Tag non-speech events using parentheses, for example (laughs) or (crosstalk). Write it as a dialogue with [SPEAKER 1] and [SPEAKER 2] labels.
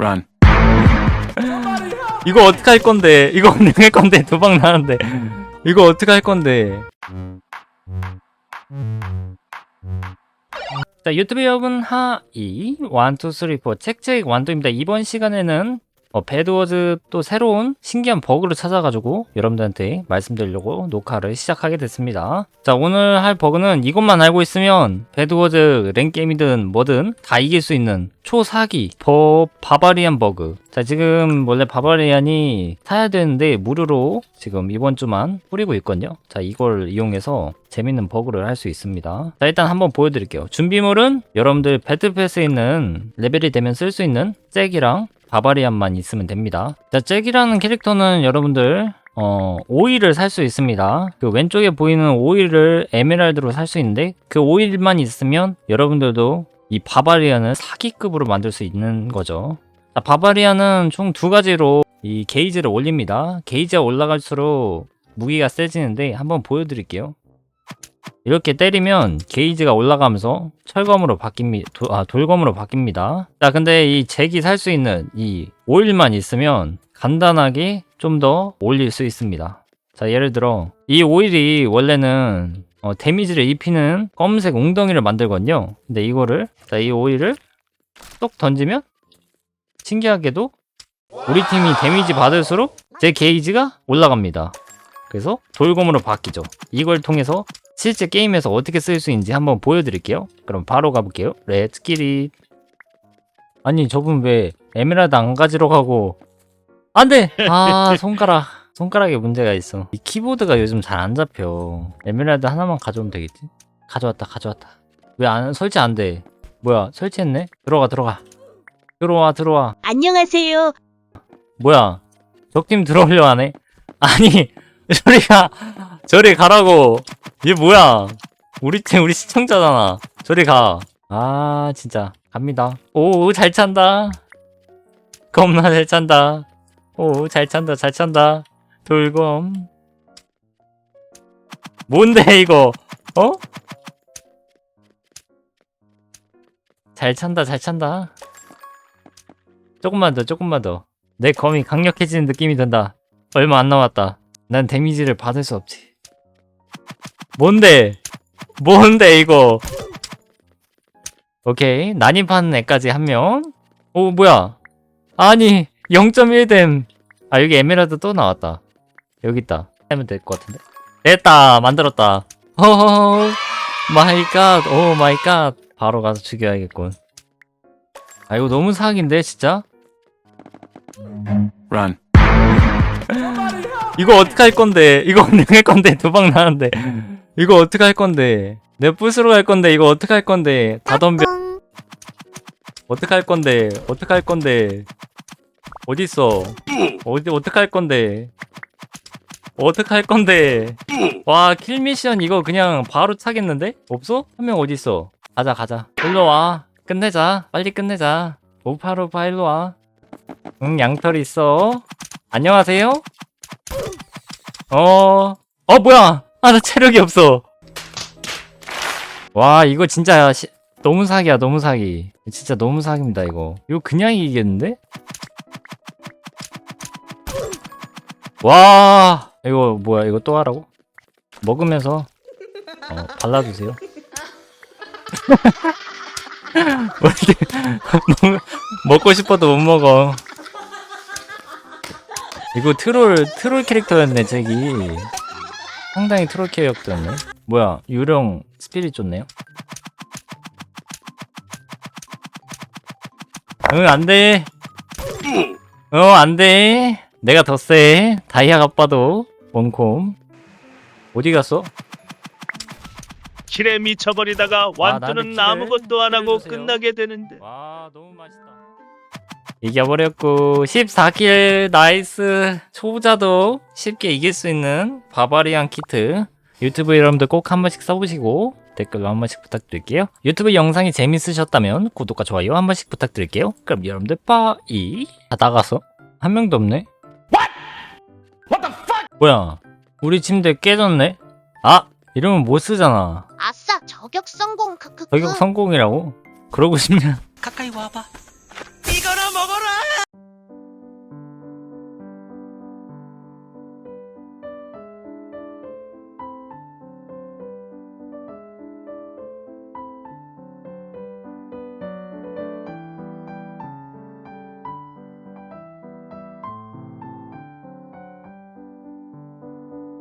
[SPEAKER 1] Run.
[SPEAKER 2] 이거 어떻게 할 건데? 이거 (laughs) 내가 할 건데 두방 나는데. 이거 어떻게 할 건데? 자 유튜브 여러분 하이 1, 2, 3, 4 책책 완도입니다. 이번 시간에는 어, 배드워즈 또 새로운 신기한 버그를 찾아가지고 여러분들한테 말씀드리려고 녹화를 시작하게 됐습니다. 자 오늘 할 버그는 이것만 알고 있으면 배드워즈 랭게임이든 뭐든 다 이길 수 있는 초사기 버 바바리안 버그. 자 지금 원래 바바리안이 사야 되는데 무료로 지금 이번 주만 뿌리고 있거든요. 자 이걸 이용해서 재밌는 버그를 할 수 있습니다. 자 일단 한번 보여드릴게요. 준비물은 여러분들 배틀패스에 있는 레벨이 되면 쓸 수 있는 잭이랑 바바리안만 있으면 됩니다. 자, 잭이라는 캐릭터는 여러분들 어, 오일을 살 수 있습니다. 그 왼쪽에 보이는 오일을 에메랄드로 살 수 있는데 그 오일만 있으면 여러분들도 이 바바리안을 사기급으로 만들 수 있는 거죠. 자, 바바리안은 총 두 가지로 이 게이지를 올립니다. 게이지가 올라갈수록 무기가 세지는데 한번 보여드릴게요. 이렇게 때리면 게이지가 올라가면서 철검으로 바뀝니다. 도, 아, 돌검으로 바뀝니다. 자, 근데 이 잭이 살 수 있는 이 오일만 있으면 간단하게 좀 더 올릴 수 있습니다. 자, 예를 들어 이 오일이 원래는 어, 데미지를 입히는 검은색 웅덩이를 만들거든요. 근데 이거를 자, 이 오일을 쏙 던지면 신기하게도 우리 팀이 데미지 받을수록 제 게이지가 올라갑니다. 그래서 돌검으로 바뀌죠. 이걸 통해서 실제 게임에서 어떻게 쓸 수 있는지 한번 보여드릴게요. 그럼 바로 가볼게요. 렛츠 기릿. 아니 저분 왜 에메랄드 안 가지러 가고 안돼. 아 (laughs) 손가락 손가락에 문제가 있어. 이 키보드가 요즘 잘 안 잡혀. 에메랄드 하나만 가져오면 되겠지? 가져왔다 가져왔다. 왜 안 설치 안 돼? 뭐야 설치했네? 들어가 들어가. 들어와 들어와.
[SPEAKER 3] 안녕하세요.
[SPEAKER 2] 뭐야 적팀 들어오려 하네? 아니 (laughs) 저리가 저리 가라고. 얘 뭐야? 우리 팀 우리 시청자잖아. 저리 가아 진짜. 갑니다. 오 잘 찬다. 겁나 잘 찬다. 오 잘 찬다 잘 찬다. 돌검. 뭔데 이거? 어? 잘 찬다 잘 찬다. 조금만 더 조금만 더. 내 검이 강력해지는 느낌이 든다. 얼마 안 남았다. 난 데미지를 받을 수 없지. 뭔데? 뭔데 이거? 오케이 난입하는 애까지 한 명. 오 뭐야? 아니 0.1댐. 아 여기 에메랄드 또 나왔다. 여기 있다. 하면 될 것 같은데. 됐다 만들었다. 허허 마이 갓. 오 마이 갓. 바로 가서 죽여야겠군. 아 이거 너무 사기인데 진짜?
[SPEAKER 1] Run.
[SPEAKER 2] 이거 어떻게 할 건데? 이거 (laughs) 내가 할 건데 두방 나는데. 이거 어떻게 할 건데? 내 부스로 갈 건데 이거 어떻게 할 건데? 다 덤벼. 어떻게 할 건데? 어떻게 할 건데? 어디 있어? 어디 어떻게 할 건데? 어떻게 할 건데? 와, 킬 미션 이거 그냥 바로 차겠는데? 없어? 한 명 어디 있어? 가자, 가자. 일로 와. 끝내자. 빨리 끝내자. 오파로파 일로 와. 응, 양털 있어. 안녕하세요? 어, 어, 뭐야! 아, 나 체력이 없어! 와, 이거 진짜, 시- 너무 사기야, 너무 사기. 진짜 너무 사기입니다, 이거. 이거 그냥 이기겠는데? 와, 이거 뭐야, 이거 또 하라고? 먹으면서, 어, 발라주세요. (laughs) 먹- 먹고 싶어도 못 먹어. 이거 트롤 트롤 캐릭터였네 잭이 상당히 트롤 캐릭터였네 뭐야 유령 스피릿 좋네요. 응 안 돼. 어 안 돼. 내가 더 세. 다이아 아빠도 원콤. 어디 갔어?
[SPEAKER 4] 킬에 미쳐버리다가 완투는
[SPEAKER 2] 나한테
[SPEAKER 4] 아무것도 안 하고 끝나게 되는데.
[SPEAKER 2] 와 너무 맛있다 이겨버렸고 14킬 나이스. 초보자도 쉽게 이길 수 있는 바바리안 키트. 유튜브 여러분들 꼭 한 번씩 써보시고 댓글로 한 번씩 부탁드릴게요. 유튜브 영상이 재밌으셨다면 구독과 좋아요 한 번씩 부탁드릴게요. 그럼 여러분들 빠이. 다 나갔어? 한 명도 없네. 뭐야? 우리 침대 깨졌네? 아 이러면 못 쓰잖아.
[SPEAKER 3] 아싸 저격 성공 크크크.
[SPEAKER 2] 저격 성공이라고? 그러고 싶냐?
[SPEAKER 5] 가까이 와봐.